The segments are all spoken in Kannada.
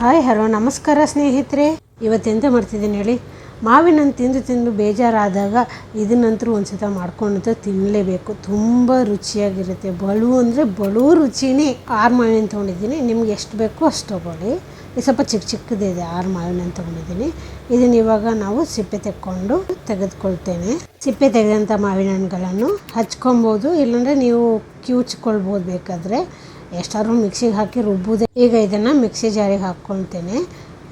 ಹಾಯ್ ಹಲೋ, ನಮಸ್ಕಾರ ಸ್ನೇಹಿತರೆ. ಇವತ್ತೆಂತ ಮಾಡ್ತಿದ್ದೀನಿ ಹೇಳಿ. ಮಾವಿನ ಹಣ್ಣು ತಿಂದು ತಿಂದು ಬೇಜಾರಾದಾಗ ಇದನ್ನಂತರೂ ಒಂದು ಸತ ಮಾಡ್ಕೊಂಡು ತಿನ್ನಲೇಬೇಕು ತುಂಬ ರುಚಿಯಾಗಿರುತ್ತೆ. ಬಳು ಅಂದರೆ ಬಳು ರುಚಿನೇ ಆರು ಮಾವಿನ ತೊಗೊಂಡಿದ್ದೀನಿ. ನಿಮ್ಗೆ ಎಷ್ಟು ಬೇಕೋ ಅಷ್ಟು ತೊಗೊಳ್ಳಿ. ಇದು ಸ್ವಲ್ಪ ಚಿಕ್ಕ ಚಿಕ್ಕದಿದೆ, ಆರು ಮಾವಿನ ತೊಗೊಂಡಿದ್ದೀನಿ. ಇದನ್ನ ಇವಾಗ ನಾವು ಸಿಪ್ಪೆ ತೆಕ್ಕೊಂಡು ತೆಗೆದುಕೊಳ್ತೇನೆ. ಸಿಪ್ಪೆ ತೆಗೆದಂಥ ಮಾವಿನ ಹಣ್ಣುಗಳನ್ನು ಹಚ್ಕೊಬೋದು. ಇಲ್ಲಾಂದರೆ ನೀವು ಕಿವುಚ್ಕೊಳ್ಬೋದು ಬೇಕಾದರೆ. ಎಷ್ಟಾದ್ರೂ ಮಿಕ್ಸಿಗೆ ಹಾಕಿ ರುಬ್ಬೋದೇ. ಈಗ ಇದನ್ನು ಮಿಕ್ಸಿ ಜಾರಿಗೆ ಹಾಕ್ಕೊಳ್ತೇನೆ.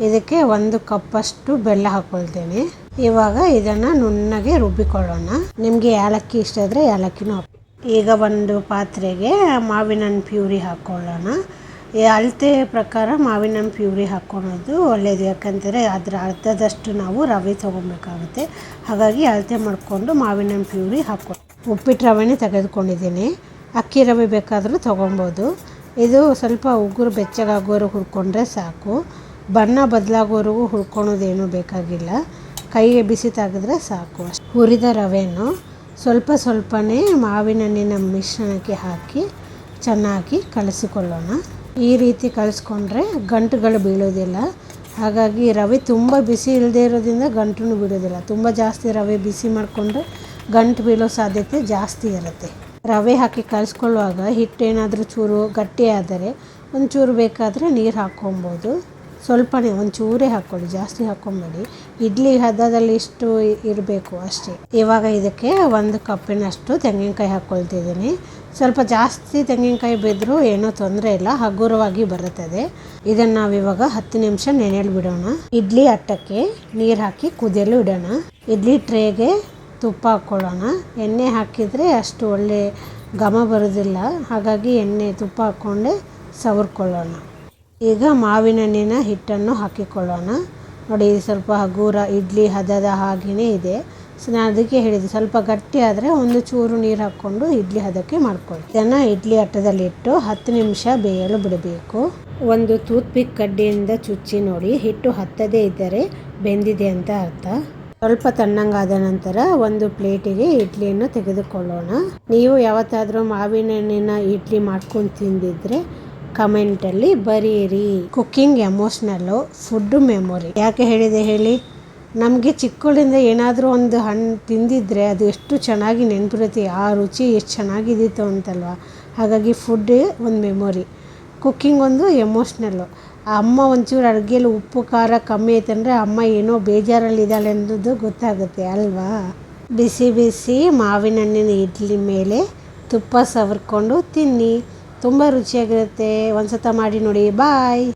ಇದಕ್ಕೆ ಒಂದು ಕಪ್ಪಷ್ಟು ಬೆಲ್ಲ ಹಾಕ್ಕೊಳ್ತೇನೆ. ಇವಾಗ ಇದನ್ನು ನುಣ್ಣಗೆ ರುಬ್ಬಿಕೊಳ್ಳೋಣ. ನಿಮಗೆ ಏಲಕ್ಕಿ ಇಷ್ಟ ಆದರೆ ಏಲಕ್ಕಿನೂ ಹಾಕಿ ಈಗ ಒಂದು ಪಾತ್ರೆಗೆ ಮಾವಿನ ಹಣ್ಣು ಪ್ಯೂರಿ ಹಾಕ್ಕೊಳ್ಳೋಣ. ಈ ಅಳತೆ ಪ್ರಕಾರ ಮಾವಿನ ಹಣ್ಣು ಪ್ಯೂರಿ ಹಾಕ್ಕೊಳೋದು ಒಳ್ಳೆಯದು ಯಾಕಂದರೆ ಅದರ ಅರ್ಧದಷ್ಟು ನಾವು ರವೆ ತೊಗೊಬೇಕಾಗುತ್ತೆ ಹಾಗಾಗಿ ಅಳತೆ ಮಾಡಿಕೊಂಡು ಮಾವಿನ ಹಣ್ಣು ಪ್ಯೂರಿ ಹಾಕೊ ಉಪ್ಪಿಟ್ಟು ರವೆನೇ ತೆಗೆದುಕೊಂಡಿದ್ದೀನಿ. ಅಕ್ಕಿ ರವೆ ಬೇಕಾದರೂ ತೊಗೊಬೋದು ಇದು ಸ್ವಲ್ಪ ಉಗುರು ಬೆಚ್ಚಗಾಗೋರು ಹುರ್ಕೊಂಡ್ರೆ ಸಾಕು. ಬಣ್ಣ ಬದಲಾಗೋವರೆಗೂ ಹುರ್ಕೊಳೋದೇನು ಬೇಕಾಗಿಲ್ಲ. ಕೈಗೆ ಬಿಸಿ ತೆಗೆದ್ರೆ ಸಾಕು ಅಷ್ಟು. ಹುರಿದ ರವೆಯನ್ನು ಸ್ವಲ್ಪ ಸ್ವಲ್ಪನೇ ಮಾವಿನ ಹಣ್ಣಿನ ಮಿಶ್ರಣಕ್ಕೆ ಹಾಕಿ ಚೆನ್ನಾಗಿ ಕಲಸಿಕೊಳ್ಳೋಣ. ಈ ರೀತಿ ಕಲಿಸ್ಕೊಂಡ್ರೆ ಗಂಟುಗಳು ಬೀಳೋದಿಲ್ಲ. ಹಾಗಾಗಿ ರವೆ ತುಂಬ ಬಿಸಿ ಇಲ್ಲದೆ ಇರೋದ್ರಿಂದ ಗಂಟು ಬೀಳೋದಿಲ್ಲ. ತುಂಬ ಜಾಸ್ತಿ ರವೆ ಬಿಸಿ ಮಾಡಿಕೊಂಡ್ರೆ ಗಂಟು ಬೀಳೋ ಸಾಧ್ಯತೆ ಜಾಸ್ತಿ ಇರುತ್ತೆ. ರವೆ ಹಾಕಿ ಕಲಿಸ್ಕೊಳ್ಳುವಾಗ ಹಿಟ್ಟೇನಾದರೂ ಚೂರು ಗಟ್ಟಿಯಾದರೆ ಒಂಚೂರು ಬೇಕಾದರೆ ನೀರು ಹಾಕ್ಕೊಬೋದು. ಸ್ವಲ್ಪನೇ ಒಂಚೂರೇ ಚೂರೇ ಹಾಕ್ಕೊಳ್ಳಿ, ಜಾಸ್ತಿ ಹಾಕ್ಕೊಂಬೇಡಿ. ಇಡ್ಲಿ ಹದದಲ್ಲಿ ಇಷ್ಟು ಇರಬೇಕು ಅಷ್ಟೇ. ಇವಾಗ ಇದಕ್ಕೆ ಒಂದು ಕಪ್ಪಿನಷ್ಟು ತೆಂಗಿನಕಾಯಿ ಹಾಕ್ಕೊಳ್ತಿದ್ದೀನಿ. ಸ್ವಲ್ಪ ಜಾಸ್ತಿ ತೆಂಗಿನಕಾಯಿ ಬಿದ್ದರೂ ಏನೂ ತೊಂದರೆ ಇಲ್ಲ, ಹಗುರವಾಗಿ ಬರುತ್ತದೆ. ಇದನ್ನು ನಾವಿವಾಗ ಹತ್ತು ನಿಮಿಷ ನೆನೆಯಲ್ಲಿ ಬಿಡೋಣ. ಇಡ್ಲಿ ಅಟ್ಟಕ್ಕೆ ನೀರು ಹಾಕಿ ಕುದಿಯಲು ಇಡೋಣ. ಇಡ್ಲಿ ಟ್ರೇಗೆ ತುಪ್ಪ ಹಾಕ್ಕೊಳ್ಳೋಣ. ಎಣ್ಣೆ ಹಾಕಿದರೆ ಅಷ್ಟು ಒಳ್ಳೆ ಘಮ ಬರೋದಿಲ್ಲ. ಹಾಗಾಗಿ ಎಣ್ಣೆ ತುಪ್ಪ ಹಾಕ್ಕೊಂಡೆ ಸವರ್ಕೊಳ್ಳೋಣ. ಈಗ ಮಾವಿನ ಹಣ್ಣಿನ ಹಿಟ್ಟನ್ನು ಹಾಕಿಕೊಳ್ಳೋಣ. ನೋಡಿ ಸ್ವಲ್ಪ ಹಗೂರ ಇಡ್ಲಿ ಹದದ ಹಾಗೆಯೇ ಇದೆ. ಸೊ, ನಾನು ಅದಕ್ಕೆ ಹೇಳಿದೆ ಸ್ವಲ್ಪ ಗಟ್ಟಿ ಆದರೆ ಒಂದು ಚೂರು ನೀರು ಹಾಕ್ಕೊಂಡು ಇಡ್ಲಿ ಹದಕ್ಕೆ ಮಾಡ್ಕೊಳ್ಳಿ. ಇದನ್ನು ಇಡ್ಲಿ ಅಟ್ಟದಲ್ಲಿಟ್ಟು ಹತ್ತು ನಿಮಿಷ ಬೇಯಲು ಬಿಡಬೇಕು. ಒಂದು ಟೂತ್ಪಿಕ್ ಕಡ್ಡಿಯಿಂದ ಚುಚ್ಚಿ ನೋಡಿ, ಹಿಟ್ಟು ಹತ್ತದೇ ಇದ್ದರೆ ಬೆಂದಿದೆ ಅಂತ ಅರ್ಥ. ಸ್ವಲ್ಪ ತಣ್ಣಂಗಾದ ನಂತರ ಒಂದು ಪ್ಲೇಟಿಗೆ ಇಡ್ಲಿಯನ್ನು ತೆಗೆದುಕೊಳ್ಳೋಣ. ನೀವು ಯಾವತ್ತಾದರೂ ಮಾವಿನ ಹಣ್ಣಿನ ಇಡ್ಲಿ ಮಾಡ್ಕೊಂಡು ತಿಂದಿದ್ರೆ ಕಮೆಂಟಲ್ಲಿ ಬರೀರಿ. ಕುಕ್ಕಿಂಗ್ ಎಮೋಷ್ನಲ್ಲು ಫುಡ್ ಮೆಮೊರಿ ಯಾಕೆ ಹೇಳಿದೆ ಹೇಳಿ? ನಮಗೆ ಚಿಕ್ಕಳಿಂದ ಏನಾದರೂ ಒಂದು ಹಣ್ಣು ತಿಂದಿದ್ರೆ ಅದು ಎಷ್ಟು ಚೆನ್ನಾಗಿ ನೆನಪಿರುತ್ತೆ, ಆ ರುಚಿ ಎಷ್ಟು ಚೆನ್ನಾಗಿದ್ದಿತ್ತು ಅಂತಲ್ವ? ಹಾಗಾಗಿ ಫುಡ್ ಒಂದು ಮೆಮೊರಿ ಕುಕ್ಕಿಂಗ್ ಒಂದು ಎಮೋಷ್ನಲ್ಲು ಅಮ್ಮ ಒಂಚೂರು ಅಡುಗೆಯಲ್ಲಿ ಉಪ್ಪು, ಖಾರ ಕಮ್ಮಿ ಆಯ್ತಂದರೆ ಅಮ್ಮ ಏನೋ ಬೇಜಾರಲ್ಲಿದ್ದಾಳೆ ಅನ್ನೋದು ಗೊತ್ತಾಗುತ್ತೆ, ಅಲ್ವಾ? ಬಿಸಿ ಬಿಸಿ ಮಾವಿನ ಹಣ್ಣಿನ ಇಡ್ಲಿ ಮೇಲೆ ತುಪ್ಪ ಸವರ್ಕೊಂಡು ತಿನ್ನಿ. ತುಂಬ ರುಚಿಯಾಗಿರುತ್ತೆ. ಒಂದು ಸತ ಮಾಡಿ ನೋಡಿ. ಬಾಯ್.